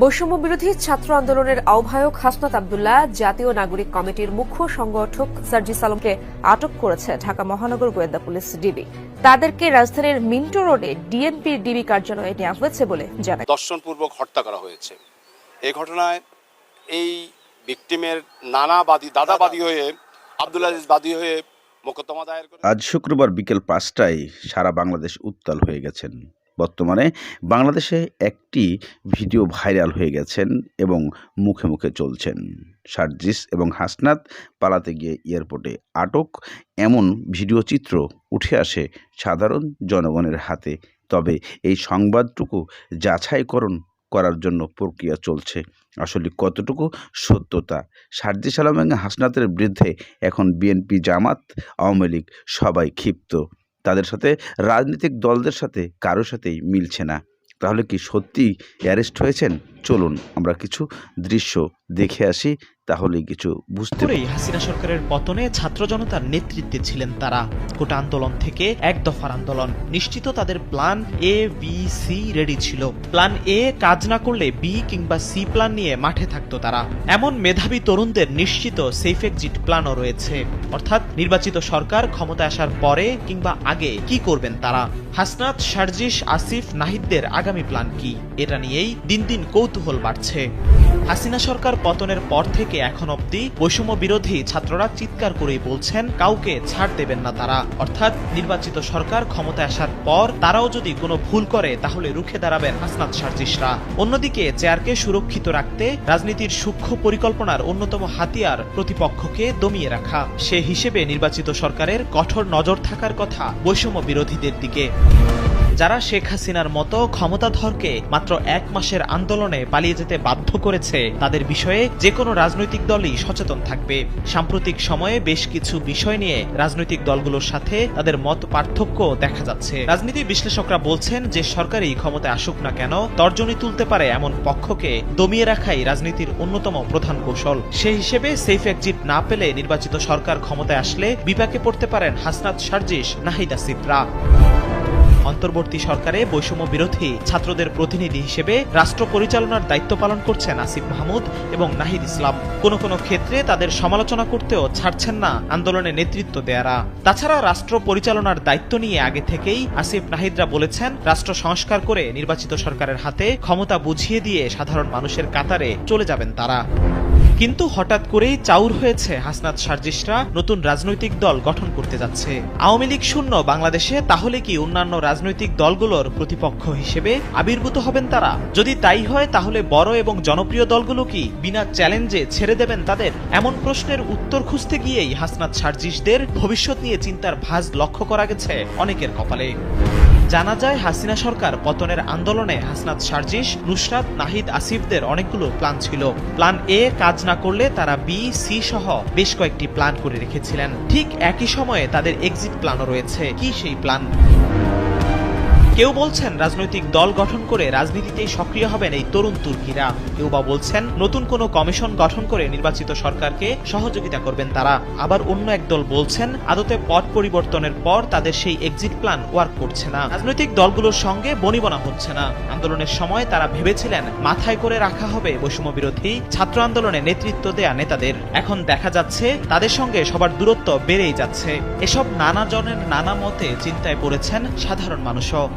বৈষম্য বিরোধী ছাত্র আন্দোলনের আহ্বায়ক হাসনাত আবদুল্লাহ জাতীয় নাগরিক কমিটির মুখ্য সংগঠক সার্জিস আলমকে আটক করেছে ঢাকা মহানগর গোয়েন্দা পুলিশ ডিবি। তাদেরকে রাজধানীর মিন্টো রোডে ডিএনপির ডিবি কার্যালয়ে নেওয়া হয়েছে বলে জানায়। দর্শনপূর্বক হত্যা করা হয়েছে। এই ঘটনায় এই ভিকটিমের নানা বাদী দাদাবাদী হয়ে আব্দুল আজিজ বাদী হয়ে মোকদ্দমা দায়ের করে আজ শুক্রবার বিকেল পাঁচটায় সারা বাংলাদেশ উত্তাল হয়ে গেছেন। বর্তমানে বাংলাদেশে একটি ভিডিও ভাইরাল হয়ে গেছেন এবং মুখে মুখে চলছেন। সার্জিস এবং হাসনাত পালাতে গিয়ে এয়ারপোর্টে আটক। এমন ভিডিও চিত্র উঠে আসে সাধারণ জনগণের হাতে। তবে এই সংবাদটুকু যাচাইকরণ করার জন্য প্রক্রিয়া চলছে। আসলে কতটুকু সত্যতা? সার্জিস আলম এবং হাসনাতের বিরুদ্ধে এখন বিএনপি জামাত, আওয়ামী লীগ সবাই ক্ষিপ্ত। তাদের সাথে রাজনৈতিক দলদের সাথে কারোর সাথেই মিলছে না। তাহলে কি সত্যি অ্যারেস্ট হয়েছেন? চলুন আমরা কিছু দৃশ্য দেখে আসি। তাহলেই কিছু বুঝতে করেই হাসিনা সরকারের পতনে ছাত্র জনতার নেতৃত্বে ছিলেন তারা। কোটা আন্দোলন থেকে এক দফার আন্দোলন। নিশ্চিত তাদের plan A B C ready ছিল। প্ল্যান এ কাজ না করলে বি কিংবা সি প্ল্যান নিয়ে মাঠে থাকতো তারা। এমন মেধাবী তরুণদের নিশ্চিত সেফ এক্সিট প্ল্যানও রয়েছে। অর্থাৎ নির্বাচিত সরকার ক্ষমতায় আসার পরে কিংবা আগে কি করবেন তারা? হাসনাত সার্জিস আসিফ নাহিদদের আগামী প্ল্যান কি? এটা নিয়েই দিন দিন কৌতূহল বাড়ছে। হাসিনা সরকার পতনের পর থেকে এখন অবধি বৈষম্য বিরোধী ছাত্ররা চিৎকার করেই বলছেন, কাউকে ছাড় দেবেন না তারা। অর্থাৎ নির্বাচিত সরকার ক্ষমতায় আসার পর তারাও যদি কোনো ভুল করে, তাহলে রুখে দাঁড়াবেন হাসনাত সার্জিসরা। অন্যদিকে চেয়ারকে সুরক্ষিত রাখতে রাজনীতির সূক্ষ্ম পরিকল্পনার অন্যতম হাতিয়ার প্রতিপক্ষকে দমিয়ে রাখা। সে হিসেবে নির্বাচিত সরকারের কঠোর নজর থাকার কথা বৈষম্য বিরোধীদের দিকে। যারা শেখ হাসিনার মতো ক্ষমতাধরকে মাত্র এক মাসের আন্দোলনে পালিয়ে যেতে বাধ্য করেছে, তাদের বিষয়ে যে কোনো রাজনৈতিক দলই সচেতন থাকবে। সাম্প্রতিক সময়ে বেশ কিছু বিষয় নিয়ে রাজনৈতিক দলগুলোর সাথে তাদের মত পার্থক্য দেখা যাচ্ছে। রাজনীতি বিশ্লেষকরা বলছেন যে সরকারই ক্ষমতায় আসুক না কেন, তর্জনী তুলতে পারে এমন পক্ষকে দমিয়ে রাখাই রাজনীতির অন্যতম প্রধান কৌশল। সেই হিসেবে সেফ এক্সিট না পেলে নির্বাচিত সরকার ক্ষমতায় আসলে বিপাকে পড়তে পারেন হাসনাত সার্জিস, নাহিদা সিপ্রা অন্তর্বর্তী সরকারে বৈষম্য বিরোধী ছাত্রদের প্রতিনিধি হিসেবে রাষ্ট্র পরিচালনার দায়িত্ব পালন করছেন আসিফ মাহমুদ এবং নাহিদ ইসলাম। কোনো কোনো ক্ষেত্রে তাদের সমালোচনা করতেও ছাড়ছেন না আন্দোলনে নেতৃত্ব দেয়ারা। তাছাড়া রাষ্ট্র পরিচালনার দায়িত্ব নিয়ে আগে থেকেই আসিফ নাহিদরা বলেছেন, রাষ্ট্র সংস্কার করে নির্বাচিত সরকারের হাতে ক্ষমতা বুঝিয়ে দিয়ে সাধারণ মানুষের কাতারে চলে যাবেন তারা। কিন্তু হঠাৎ করেই চাউর হয়েছে হাসনাত সার্জিসরা নতুন রাজনৈতিক দল গঠন করতে যাচ্ছে। আওয়ামী লীগ শূন্য বাংলাদেশে, তাহলে কি অন্যান্য রাজনৈতিক দলগুলোর প্রতিপক্ষ হিসেবে আবির্ভূত হবেন তারা? যদি তাই হয়, তাহলে বড় এবং জনপ্রিয় দলগুলো কি বিনা চ্যালেঞ্জে ছেড়ে দেবেন তাদের? এমন প্রশ্নের উত্তর খুঁজতে গিয়েই হাসনাত সার্জিসদের ভবিষ্যৎ নিয়ে চিন্তার ভাঁজ লক্ষ্য করা গেছে অনেকের কপালে। জানা যায়, হাসিনা সরকার পতনের আন্দোলনে হাসনাত সার্জিস, নুসরাত, নাহিদ আসিফদের অনেকগুলো প্ল্যান ছিল। প্ল্যান এ কাজ না করলে তারা বি, সি সহ বেশ কয়েকটি প্ল্যান করে রেখেছিলেন। ঠিক একই সময়ে তাদের এক্সিট প্ল্যানও রয়েছে। কি সেই প্ল্যান? কেউ বলছেন রাজনৈতিক দল গঠন করে রাজনীতিতেই সক্রিয় হবেন এই তরুণ তুর্কিরা। কেউ বা বলছেন নতুন কোনো কমিশন গঠন করে নির্বাচিত সরকারকে সহযোগিতা করবেন তারা। আবার অন্য এক দল বলছেন আদতে পট পরিবর্তনের পর তাদের সেই এক্সিট প্ল্যান ওয়ার্ক করছে না। রাজনৈতিক দলগুলোর সঙ্গে বনিবনা হচ্ছে না। আন্দোলনের সময় তারা ভেবেছিলেন মাথায় করে রাখা হবে বৈষম্য বিরোধী ছাত্র আন্দোলনে নেতৃত্ব দেয়া নেতাদের। এখন দেখা যাচ্ছে তাদের সঙ্গে সবার দূরত্ব বেড়েই যাচ্ছে। এসব নানা জনের নানা মতে চিন্তায় পড়েছেন সাধারণ মানুষও।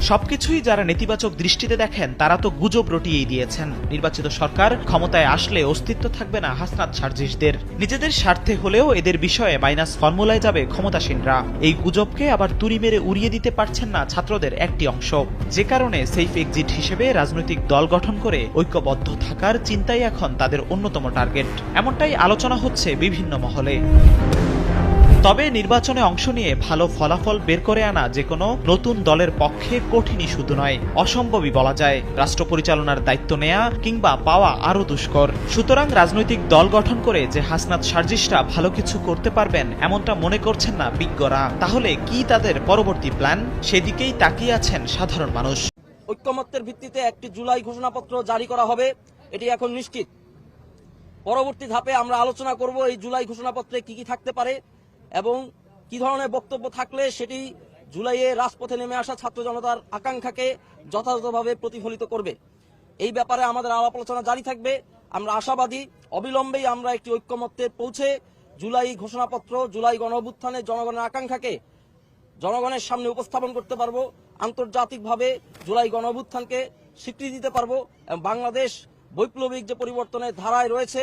সবকিছুই যারা নেতিবাচক দৃষ্টিতে দেখেন, তারা তো গুজব রটিয়েই দিয়েছেন। নির্বাচিত সরকার ক্ষমতায় আসলে অস্তিত্ব থাকবে না হাসনাত সার্জিসদের। নিজেদের স্বার্থে হলেও এদের বিষয়ে মাইনাস ফর্মুলায় যাবে ক্ষমতাসীনরা। এই গুজবকে আবার তুড়ি মেরে উড়িয়ে দিতে পারছেন না ছাত্রদের একটি অংশ। যে কারণে সেফ এক্সিট হিসেবে রাজনৈতিক দল গঠন করে ঐক্যবদ্ধ থাকার চিন্তাই এখন তাদের অন্যতম টার্গেট। এমনটাই আলোচনা হচ্ছে বিভিন্ন মহলে। তবে নির্বাচনে অংশ নিয়ে ভালো ফলাফল বের করে আনা যে কোনো নতুন দলের পক্ষে কঠিনই শুধু নয়, অসম্ভবই বলা যায়। রাষ্ট্র পরিচালনার দায়িত্ব নেয়া কিংবা পাওয়া আরও দুষ্কর। সুতরাং রাজনৈতিক দল গঠন করে যে হাসনাত সার্জিসরা ভালো কিছু করতে পারবেন এমনটা মনে করছেন না বিজ্ঞরা। তাহলে কি তাদের পরবর্তী প্ল্যান? সেদিকেই তাকিয়ে আছেন সাধারণ মানুষ। ঐক্যমত্যের ভিত্তিতে একটি জুলাই ঘোষণাপত্র জারি করা হবে, এটি এখন নিশ্চিত। পরবর্তী ধাপে আমরা আলোচনা করব এই জুলাই ঘোষণাপত্রে কি কি থাকতে পারে এবং কি ধরনের বক্তব্য থাকলে সেটি জুলাইয়ে রাজপথে নেমে আসা ছাত্র জনতার আকাঙ্ক্ষাকে যথাযথভাবে প্রতিফলিত করবে। এই ব্যাপারে আমাদের আলাপ আলোচনা জারি থাকবে। আমরা আশাবাদী, অবিলম্বেই আমরা একটি ঐক্যমত্যে পৌঁছে জুলাই ঘোষণাপত্র, জুলাই গণ অভ্যুত্থানে জনগণের আকাঙ্ক্ষাকে জনগণের সামনে উপস্থাপন করতে পারব, আন্তর্জাতিকভাবে জুলাই গণ অভ্যুত্থানকে স্বীকৃতি দিতে পারব এবং বাংলাদেশ বৈপ্লবিক যে পরিবর্তনের ধারায় রয়েছে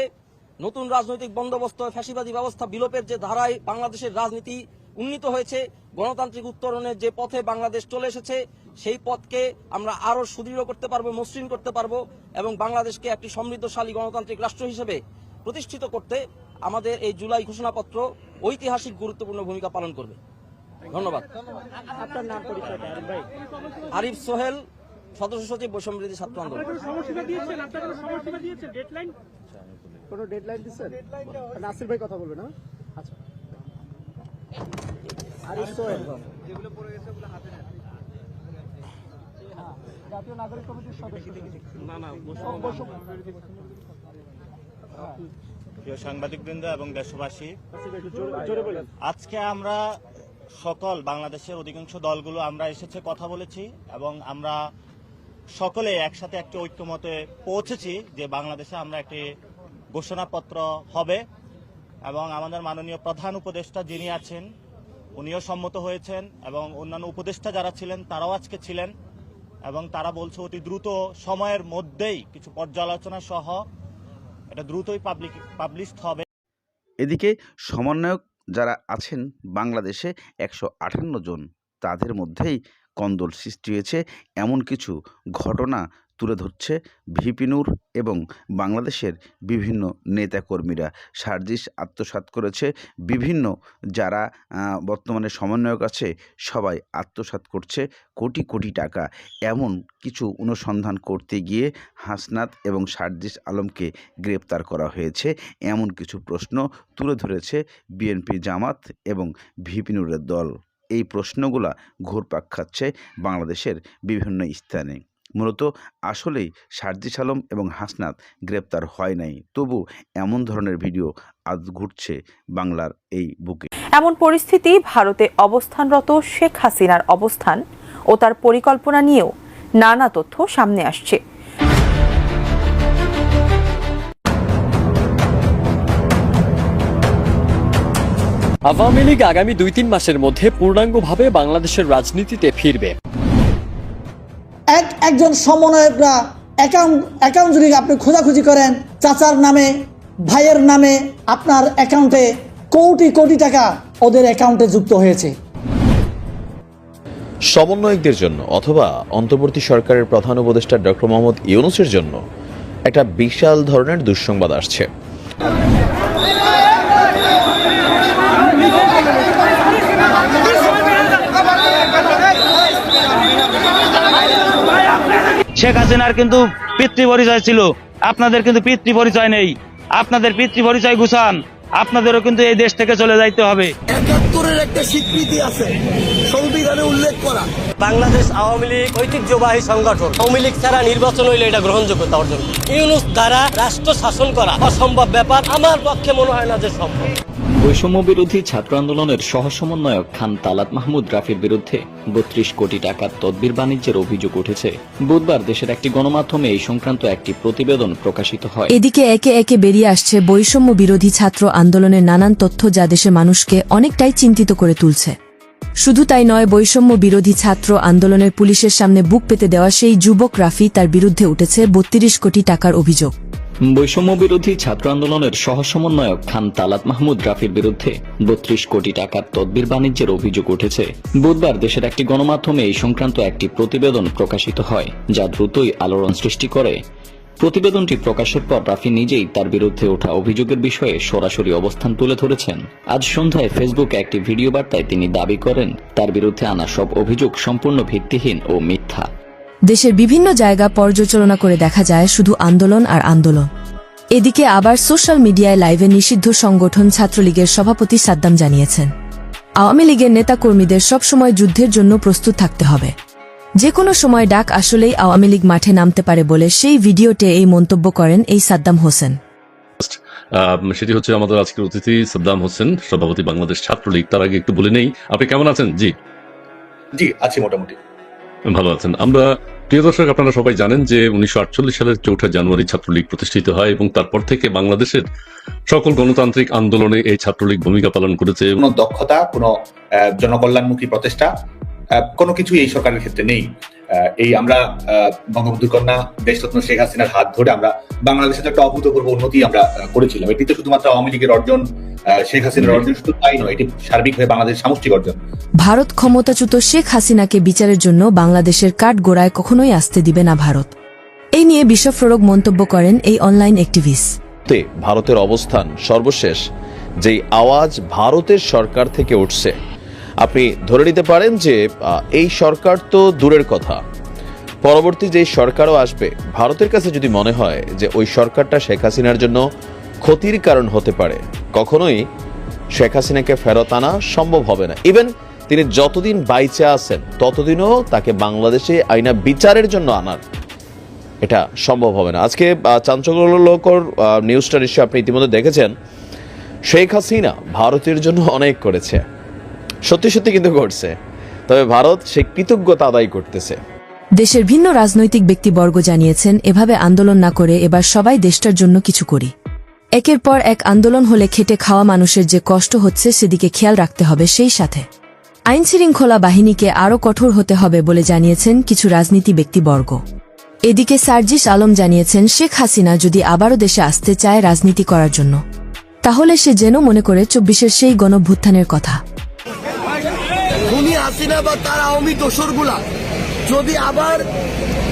নতুন রাজনৈতিক বন্দোবস্ত ফ্যাসিবাদী ব্যবস্থা বিলোপের যে ধারায় বাংলাদেশের রাজনীতি উন্নীত হয়েছে গণতান্ত্রিক উত্তরণের যে পথে বাংলাদেশ চলে এসেছে সেই পথকে আমরা আরও সুদৃঢ় করতে পারব মসৃণ করতে পারব এবং বাংলাদেশকে একটি সমৃদ্ধশালী গণতান্ত্রিক রাষ্ট্র হিসেবে প্রতিষ্ঠিত করতে আমাদের এই জুলাই ঘোষণাপত্র ঐতিহাসিক গুরুত্বপূর্ণ ভূমিকা পালন করবে। ধন্যবাদ। আপনার নাম পরিচয়টা আরিফ আরিফ সোহেল সদস্য সচিব বৈষম্যবৃদ্ধি ছাত্র আন্দোলন। কোনো ডেডলাইন দিয়েছেন নাসির ভাই কথা বলবে না? আচ্ছা। আরিফ সোহেল জাতীয় নাগরিক কমিটির সদস্য। না না প্রিয় সাংবাদিকবৃন্দ এবং দেশবাসী আজকে আমরা সকল বাংলাদেশের অধিকাংশ দলগুলো আমরা এসেছে কথা বলেছি এবং আমরা সকলে একসাথে একটি ঐক্যমতে পৌঁছেছি যে বাংলাদেশে আমরা একটি ঘোষণাপত্র হবে এবং আমাদের মাননীয় প্রধান উপদেষ্টা যিনি আছেন, উনিও সম্মত হয়েছেন এবং অন্যান্য উপদেষ্টা যারা ছিলেন তারাও আজকে ছিলেন এবং তারা বলছে অতি দ্রুত সময়ের মধ্যেই কিছু পর্যালোচনা সহ এটা দ্রুতই পাবলিক পাবলিশড হবে। এদিকে সমন্বয়ক যারা আছেন বাংলাদেশে একশো আটান্ন জন, তাদের মধ্যেই কন্দল সৃষ্টি হয়েছে। এমন কিছু ঘটনা তুলে ধরছে ভিপিনুর এবং বাংলাদেশের বিভিন্ন নেতাকর্মীরা। সার্জিস আত্মসাৎ করেছে বিভিন্ন যারা বর্তমানে সমন্বয়ক আছে, সবাই আত্মসাৎ করছে কোটি কোটি টাকা। এমন কিছু অনুসন্ধান করতে গিয়ে হাসনাত এবং সার্জিস আলমকে গ্রেপ্তার করা হয়েছে। এমন কিছু প্রশ্ন তুলে ধরেছে বিএনপি জামাত এবং ভিপিনুরের দল। এই প্রশ্নগুলা ঘুরপাক খাচ্ছে বাংলাদেশের বিভিন্ন স্থানে। মূলত আসলেই সার্জিস আলম এবং হাসনাত গ্রেপ্তার হয় নাই। তবু এমন ধরনের ভিডিও আজ ঘুরছে বাংলার এই বুকে। এমন পরিস্থিতি ভারতে অবস্থানরত শেখ হাসিনার অবস্থান ও তার পরিকল্পনা নিয়েও নানা তথ্য সামনে আসছে। আওয়ামী লীগ আগামী দুই তিন মাসের মধ্যে পূর্ণাঙ্গভাবে বাংলাদেশের রাজনীতিতে ফিরবে। এক, একজন সমন্বয়করা অ্যাকাউন্ট অ্যাকাউন্ট যদি আপনি খোঁজাখুঁজি করেন, চাচার নামে, ভাইয়ের নামে আপনার অ্যাকাউন্টে কোটি কোটি টাকা ওদের অ্যাকাউন্টে যুক্ত হয়েছে। সমন্বয়কদের জন্য অথবা অন্তর্বর্তী সরকারের প্রধান উপদেষ্টা ডক্টর মোহাম্মদ ইউনুসের জন্য একটা বিশাল ধরনের দুঃসংবাদ আসছে। শেখ হাসিনার কিন্তু পিতৃ পরিচয় ছিল। আপনাদের কিন্তু পিতৃ পরিচয় নেই। আপনাদের পিতৃ পরিচয় গুছান। আপনাদেরও কিন্তু এই দেশ থেকে চলে যাইতে হবে। একাত্তরের একটা স্বীকৃতি আছে। সংবিধানে উল্লেখ করা। বাংলাদেশ আওয়ামী লীগ ঐতিহ্যবাহী সংগঠন। আওয়ামী লীগ ছাড়া নির্বাচন হইলে এটা গ্রহণযোগ্যতা অর্জন। ইউনুস দ্বারা রাষ্ট্র শাসন করা অসম্ভব ব্যাপার। আমার পক্ষে মনে হয় না যে সম্ভব। বৈষম্য বিরোধী ছাত্র আন্দোলনের সহ সমন্বয়ক খান তালাত মাহমুদ রাফির বিরুদ্ধে বত্রিশ কোটি টাকার তদবির বাণিজ্যের অভিযোগ উঠেছে। বুধবার দেশের একটি গণমাধ্যমে এই সংক্রান্ত একটি প্রতিবেদন প্রকাশিত হয়। এদিকে একে একে বেরিয়ে আসছে বৈষম্য বিরোধী ছাত্র আন্দোলনের নানান তথ্য যা দেশের মানুষকে অনেকটাই চিন্তিত করে তুলছে। শুধু তাই নয়, বৈষম্য বিরোধী ছাত্র আন্দোলনের পুলিশের সামনে বুক পেতে দেওয়া সেই যুবক রাফি তার বিরুদ্ধে উঠেছে বত্রিশ কোটি টাকার অভিযোগ। বৈষম্য বিরোধী ছাত্র আন্দোলনের সহ সমন্বয়ক খান তালাত মাহমুদ রাফির বিরুদ্ধে বত্রিশ কোটি টাকার তদবির বাণিজ্যের অভিযোগ উঠেছে। বুধবার দেশের একটি গণমাধ্যমে এই সংক্রান্ত একটি প্রতিবেদন প্রকাশিত হয়, যা দ্রুতই আলোড়ন সৃষ্টি করে। প্রতিবেদনটি প্রকাশের পর রাফি নিজেই তার বিরুদ্ধে ওঠা অভিযোগের বিষয়ে সরাসরি অবস্থান তুলে ধরেছেন। আজ সন্ধ্যায় ফেসবুকে একটি ভিডিও বার্তায় তিনি দাবি করেন, তার বিরুদ্ধে আনা সব অভিযোগ সম্পূর্ণ ভিত্তিহীন ও মিথ্যা। দেশের বিভিন্ন জায়গা পর্যালোচনা করে দেখা যায় শুধু আন্দোলন আর আন্দোলন। এদিকে আবার সোশ্যাল মিডিয়ায় লাইভে নিষিদ্ধ সংগঠন ছাত্রলীগের সভাপতি সাদ্দাম জানিয়েছেন আওয়ামী লীগের নেতাকর্মীদের সবসময় যুদ্ধের জন্য প্রস্তুত থাকতে হবে। যে কোনো সময় ডাক আসলেই আওয়ামী লীগ মাঠে নামতে পারে বলে সেই ভিডিওতে এই মন্তব্য করেন এই সাদ্দাম হোসেন। সেটি হচ্ছে আমাদের আজকের অতিথি সাদ্দাম হোসেন সভাপতি বাংলাদেশ ছাত্রলীগ। তার আগে একটু বলে নেই। আপনি কেমন আছেন? জি। জি আছি মোটামুটি। ভালো আছেন। আমরা প্রিয় দর্শক, আপনারা সবাই জানেন যে উনিশশো আটচল্লিশ সালের চৌঠা জানুয়ারি ছাত্রলীগ প্রতিষ্ঠিত হয় এবং তারপর থেকে বাংলাদেশের সকল গণতান্ত্রিক আন্দোলনে এই ছাত্রলীগ ভূমিকা পালন করেছে। কোনো দক্ষতা, কোন জনকল্যাণমুখী প্রচেষ্টা কোনো কিছুই এই সরকারের ক্ষেত্রে নেই। এই আমরা বঙ্গবন্ধু কন্যা দেশরত্ন শেখ হাসিনার হাত ধরে আমরা বাংলাদেশের একটা অভূতপূর্ব উন্নতি আমরা করেছিলাম। এটি তো শুধুমাত্র আওয়ামী লীগের অর্জন শেখ হাসিনার অর্জন শুধু তাই নয় এটি সার্বিকভাবে বাংলাদেশের সামষ্টিক অর্জন। ভারত ক্ষমতাচ্যুত শেখ হাসিনাকে বিচারের জন্য বাংলাদেশের কাঠ গোড়ায় কখনোই আসতে দিবে না ভারত। এই নিয়ে বিশ্বফ্ররক মন্তব্য করেন এই অনলাইন অ্যাক্টিভিস্ট। ভারতের অবস্থান সর্বশেষ যেই আওয়াজ ভারতের সরকার থেকে উঠছে। আপনি ধরে নিতে পারেন যে এই সরকার তো দূরের কথা। পরবর্তী যে সরকারও আসবে, ভারতের কাছে যদি মনে হয় যে, ওই সরকারটা শেখ হাসিনার জন্য ক্ষতির কারণ হতে পারে, কখনোই শেখ হাসিনাকে ফেরত আনা সম্ভব হবে না। ইভেন তিনি যতদিন বাইচে আছেন, ততদিনও তাকে বাংলাদেশে আইনা বিচারের জন্য আনার এটা সম্ভব হবে না। আজকে চাঞ্চল্যকর নিউজটা নিশ্চয়ই আপনি ইতিমধ্যে দেখেছেন। শেখ হাসিনা ভারতের জন্য অনেক করেছে। সত্যি সত্যি কিন্তু করছে তবে ভারত সে কৃতজ্ঞতা আদায় করতেছে। দেশের ভিন্ন রাজনৈতিক ব্যক্তিবর্গ জানিয়েছেন, এভাবে আন্দোলন না করে এবার সবাই দেশটার জন্য কিছু করি। একের পর এক আন্দোলন হলে খেটে খাওয়া মানুষের যে কষ্ট হচ্ছে সেদিকে খেয়াল রাখতে হবে সেই সাথে। আইন শৃঙ্খলা বাহিনীকে আরও কঠোর হতে হবে বলে জানিয়েছেন কিছু রাজনীতি ব্যক্তিবর্গ। এদিকে সার্জিস আলম জানিয়েছেন, শেখ হাসিনা যদি আবারও দেশে আসতে চায় রাজনীতি করার জন্য, তাহলে সে যেন মনে করে চব্বিশের সেই গণভ্যুত্থানের কথা। হাসিনা বা তার আওয়ামী দোসরগুলা যদি আবার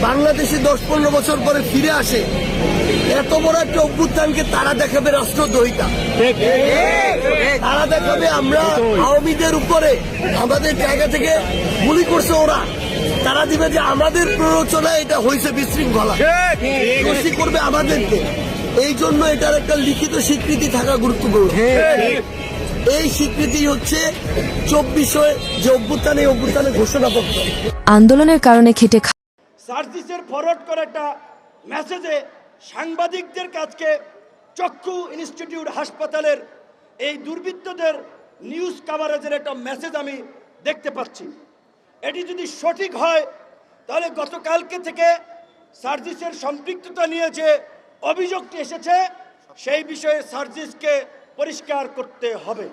বাংলাদেশে দশ পনেরো বছর পরে ফিরে আসে, এত বড় একটা অভ্যুত্থানকে তারা দেখাবে রাষ্ট্রদ্রোহিতা। তারা দেখাবে আমরা আওয়ামীদের উপরে, আমাদের জায়গা থেকে গুলি করছে ওরা। তারা দিবে যে আমাদের প্ররোচনা এটা হয়েছে বিশৃঙ্খলা। দোষী করবে আমাদেরকে। এই জন্য এটার একটা লিখিত স্বীকৃতি থাকা গুরুত্বপূর্ণ। এই স্বীকৃতি হচ্ছে চব্বিশে যে অভ্যুত্থান এই অভ্যুত্থানের ঘোষণাপত্র আন্দোলনের কারণে খেটে খা- সার্জিসের ফরওয়ার্ড করা একটা মেসেজে সাংবাদিকদের কাছকে চক্ষু ইনস্টিটিউট হাসপাতালের এই দুর্বৃত্তদের নিউজ কাভারেজের একটা মেসেজ আমি দেখতে পাচ্ছি। এটি যদি সঠিক হয় তাহলে গতকালকে থেকে সার্জিসের সম্পৃক্ততা নিয়ে যে অভিযোগটি এসেছে সেই বিষয়ে সার্জিসকে পরিষ্কার করতে হবে।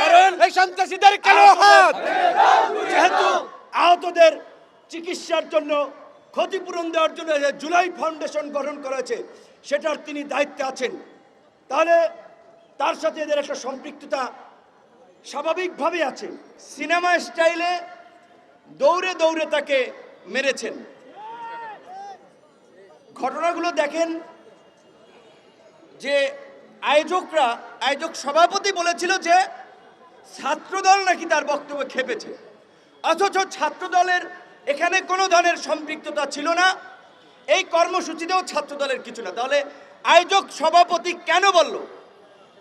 কারণ এই সন্ত্রাসীদের কেন হাত যেহেতু আহতদের চিকিৎসার জন্য ক্ষতিপূরণ দেওয়ার জন্য যে জুলাই ফাউন্ডেশন গঠন করা হয়েছে সেটার তিনি দায়িত্বে আছেন। তাহলে তার সাথে এদের একটা সম্পৃক্ততা স্বাভাবিকভাবে আছে। সিনেমা স্টাইলে দৌড়ে দৌড়ে তাকে মেরেছেন। ঘটনাগুলো দেখেন যে আয়োজকরা, আয়োজক সভাপতি বলেছিল যে ছাত্রদল নাকি তার বক্তব্য খেপেছে। অথচ ছাত্রদলের এখানে কোনো ধরনের সম্পৃক্ততা ছিল না। এই কর্মসূচিতেও ছাত্রদলের কিছু না। তাহলে আয়োজক সভাপতি কেন বলল?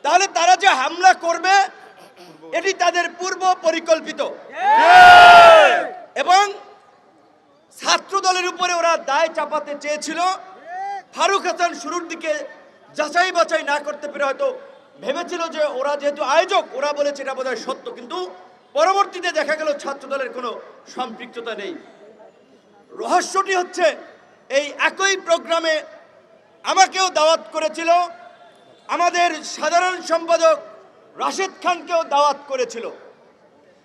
তাহলে তারা যে হামলা করবে, এটি তাদের পূর্ব পরিকল্পিত। এবং ছাত্রদলের উপরে ওরা দায় চাপাতে চেয়েছিল। ফারুক হাসান শুরুর দিকে যাচাই বাছাই না করতে পেরে হয়তো ভেবেছিল যে ওরা যেহেতু আয়োজক ওরা বলেছে এটা বোধহয় সত্য কিন্তু পরবর্তীতে দেখা গেল ছাত্র দলের কোনো সম্পৃক্ততা নেই। রহস্যটি হচ্ছে এই একই প্রোগ্রামে আমাকেও দাওয়াত করেছিল আমাদের সাধারণ সম্পাদক রাশেদ খানকেও দাওয়াত করেছিল।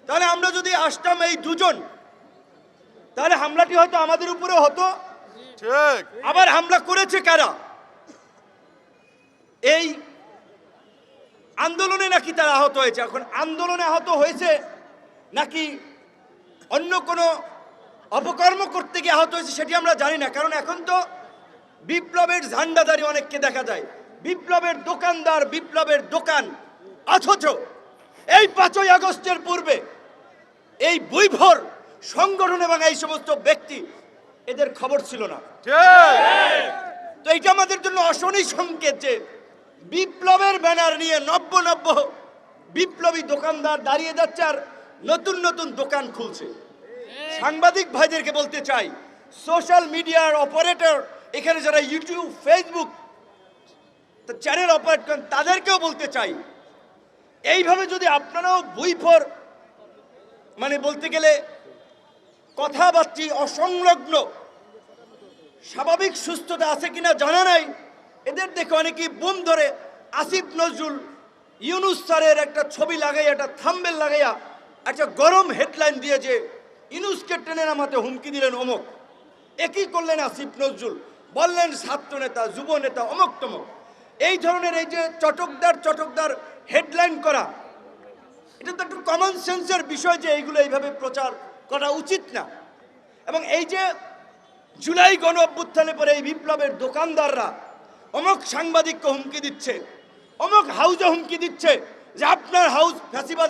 তাহলে আমরা যদি আসতাম এই দুজন তাহলে হামলাটি হয়তো আমাদের উপরে হতো। আবার হামলা করেছে কারা? এই আন্দোলনে নাকি তারা আহত হয়েছে? এখন আন্দোলনে আহত হয়েছে নাকি অন্য কোনো অপকর্ম করতে গিয়ে আহত হয়েছে সেটি আমরা জানি না। কারণ এখন তো বিপ্লবের ঝান্ডাদারি অনেককে দেখা যায়। বিপ্লবের দোকানদার বিপ্লবের দোকান। অথচ এই পাঁচই আগস্টের পূর্বে এই বৈভর সংগঠন এবং এই সমস্ত ব্যক্তি এদের খবর ছিল না। তো এইটা আমাদের জন্য অশনি সংকেত যে বিপ্লবের ব্যানার নিয়ে নব্য নব্য বিপ্লবী দোকানদার দাঁড়িয়ে যাচ্ছে আর নতুন নতুন দোকান খুলছে। সাংবাদিক ভাইদেরকে বলতে চাই সোশ্যাল মিডিয়ার অপারেটর এখানে যারা ইউটিউব ফেসবুক চ্যানেল অপারেট করেন, তাদেরকেও বলতে চাই, এইভাবে যদি আপনারাও বই ফর মানে বলতে গেলে কথাবার্তি অসংলগ্ন, স্বাভাবিক সুস্থতা আছে কিনা জানা নাই এদের দেখে অনেকেই বুম ধরে আসিফ নজরুল ইউনুস স্যারের একটা ছবি লাগাইয়া, একটা থাম্বেল লাগাইয়া একটা গরম হেডলাইন দিয়ে যে ইউনুসকে টেনে নামাতে হুমকি দিলেন অমুক। একই করলেন আসিফ নজরুল? বললেন, ছাত্র নেতা, যুব নেতা, অমুক তমক। এই ধরনের এই যে চটকদার চটকদার হেডলাইন করা, এটা তো একটু কমন সেন্সের বিষয় যে এইগুলো এইভাবে প্রচার করা উচিত না। এবং এই যে জুলাই গণ অভ্যুত্থানে পরে এই বিপ্লবের দোকানদাররা অমুক সাংবাদিককে হুমকি দিচ্ছে অমুক হাউজে হুমকি দিচ্ছে যে আপনার হাউস ফ্যাসিবাদে